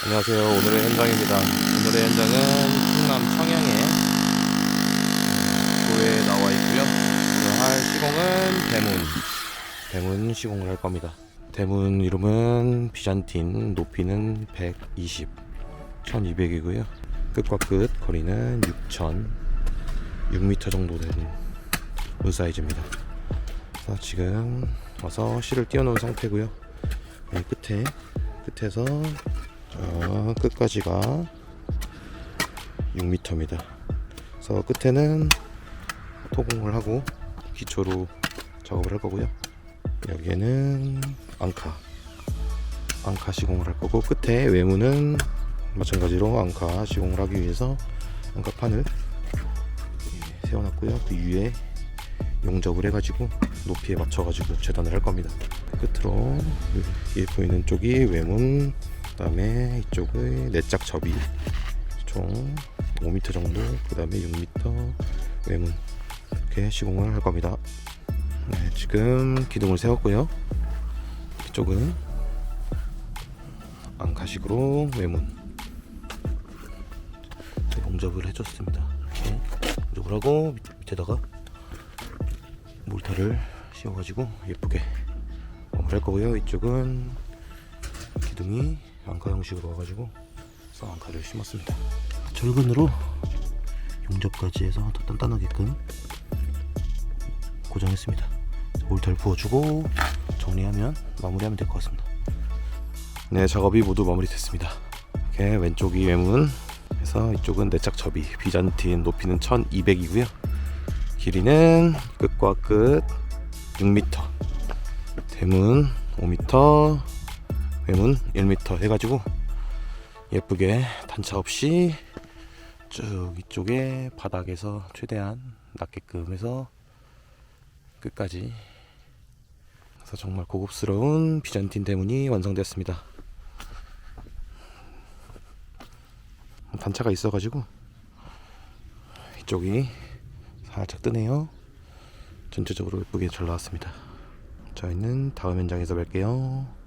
안녕하세요. 오늘의 현장입니다. 오늘의 현장은 충남 청양의 도에 나와 있고요. 오늘 할 시공은 대문. 대문 시공을 할 겁니다. 대문 이름은 비잔틴, 높이는 120, 1200이고요. 끝과 끝 거리는 6000, 6m 정도 되는 문 사이즈입니다. 지금 와서 실을 띄워놓은 상태고요. 이 끝에 끝에서 저 끝까지가 6m입니다. 그래서 끝에는 토공을 하고 기초로 작업을 할 거고요. 여기에는 앙카 앙카 시공을 할 거고 끝에 외무는 마찬가지로 앙카 시공을 하기 위해서 앙카 판을 세워놨고요. 그 위에 용접을 해가지고 높이에 맞춰가지고 재단을 할 겁니다. 끝으로 여기 보이는 쪽이 외문, 그 다음에 이쪽의 내짝 접이 총 5m 정도, 그 다음에 6m 외문 이렇게 시공을 할 겁니다. 네, 지금 기둥을 세웠고요. 이쪽은 앙카식으로 외문 용접을 해줬습니다. 이렇게 용접을 하고 밑- 밑에다가 몰타를 씌워가지고 예쁘게 마무리할 거고요. 이쪽은 기둥이 앙카 형식으로 와가지고 그래서 앙카를 심었습니다. 철근으로 용접까지 해서 더 단단하게끔 고정했습니다. 몰타를 부어주고 정리하면 마무리하면 될 것 같습니다. 네, 작업이 모두 마무리됐습니다. 이렇게 왼쪽이 외문, 해서 이쪽은 내짝 접이 비잔틴 높이는 1200이고요. 길이는 끝과 끝 6m 대문 5m 외문 1m 해가지고 예쁘게 단차 없이 쭉 이쪽에 바닥에서 최대한 낮게끔 해서 끝까지 그래서 정말 고급스러운 비잔틴 대문이 완성됐습니다 단차가 있어가지고 이쪽이 살짝 뜨네요. 전체적으로 예쁘게 잘 나왔습니다. 저희는 다음 현장에서 뵐게요.